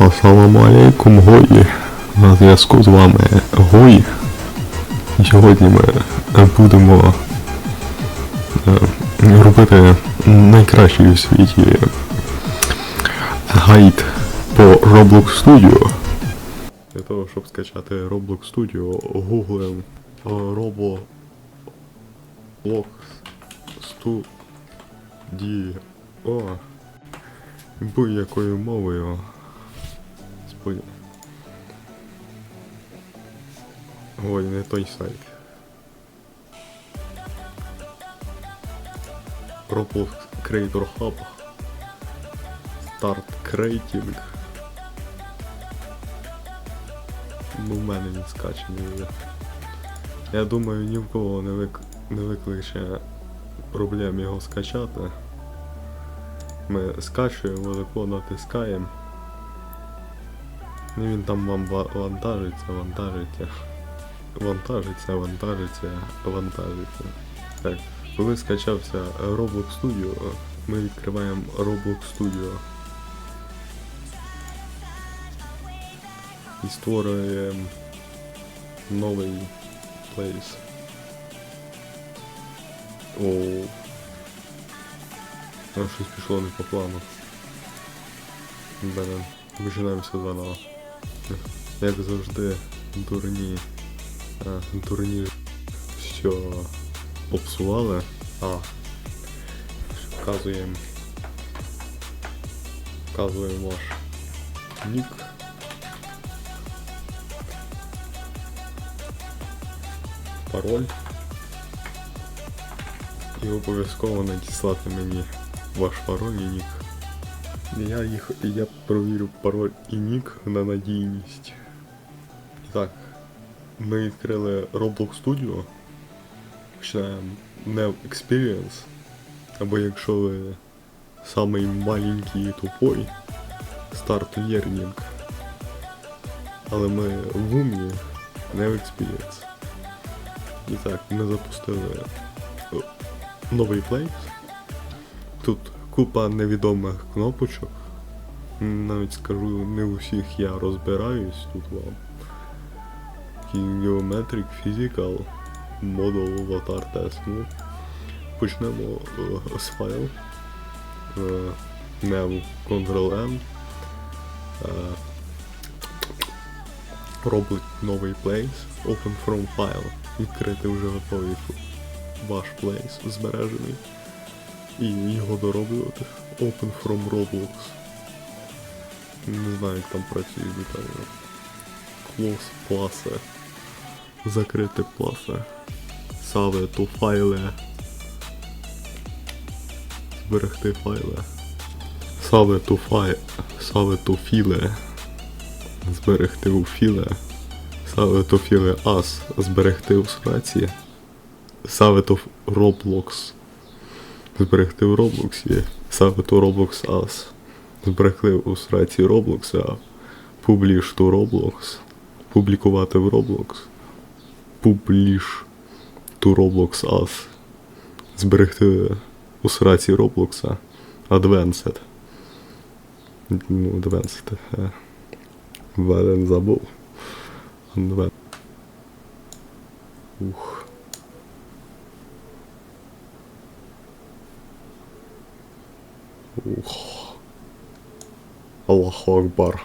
Ассаламу алейкум, Гої. На зв'язку з вами Гої. І сьогодні ми будемо е, робити найкращий у світі гайд по Roblox Studio. Для того, щоб скачати Roblox Studio, гуглим е, Roblox Studio будь-якою мовою. Спой... Ой, не той сайт. Roblox Creator Hub. Start Creating. Ну, в мене він скачений вже. Я думаю, ні в кого не, вик... не викличе проблем його скачати. Ми скачуємо, тако натискаємо. І він там вам вантажиться, вантажиться. Вантажиться, вантажиться, вантажиться. Так, коли скачався Roblox Studio, ми відкриваємо Roblox Studio. І створюємо новий плейс. Оу. Щось пішло не по плану. Блин, починаємося заново. Як завжди, дурні. Дурні все обсували. А. Вказуємо. Вказуємо ваш нік. Пароль. І обов'язково надіслати мені ваш пароль і нік. Я їх я провірю пароль і нік на надійність. Так, ми відкрили Roblox Studio. Починаємо New Experience. Або якщо ви самий маленький і тупой, Start Learning. Але ми в умі New Experience. І так, ми запустили новий плейс. Тут купа невідомих кнопочок. Навіть скажу, не у всіх я розбираюсь тут вам. Geometric, Physical, Model, Avatar Test. Ну, почнемо е, з файл. Е, New Ctrl-N. Е, робить новий place. Open from file. Відкрити вже готовий ваш place збережений і його дороблювати. Open from Roblox. Не знаю, як там працює детально. Close пласе. Закрити пласе. Save to файли. Зберегти файли. Save to фай. Save to філе. Зберегти у філе. Save to філе as. Зберегти у сраці. Save to Roblox зберегти в Роблоксі, савиту Roblox As. Зберегли у сраці Roblox, публіш ту Roblox, публікувати в Roblox, публіш ту Roblox As. Зберегти у сраці Roblox, Advanced. Ну, Advanced. е. Вален забув. Advanced. Ух. Ух. Аллаху Акбар.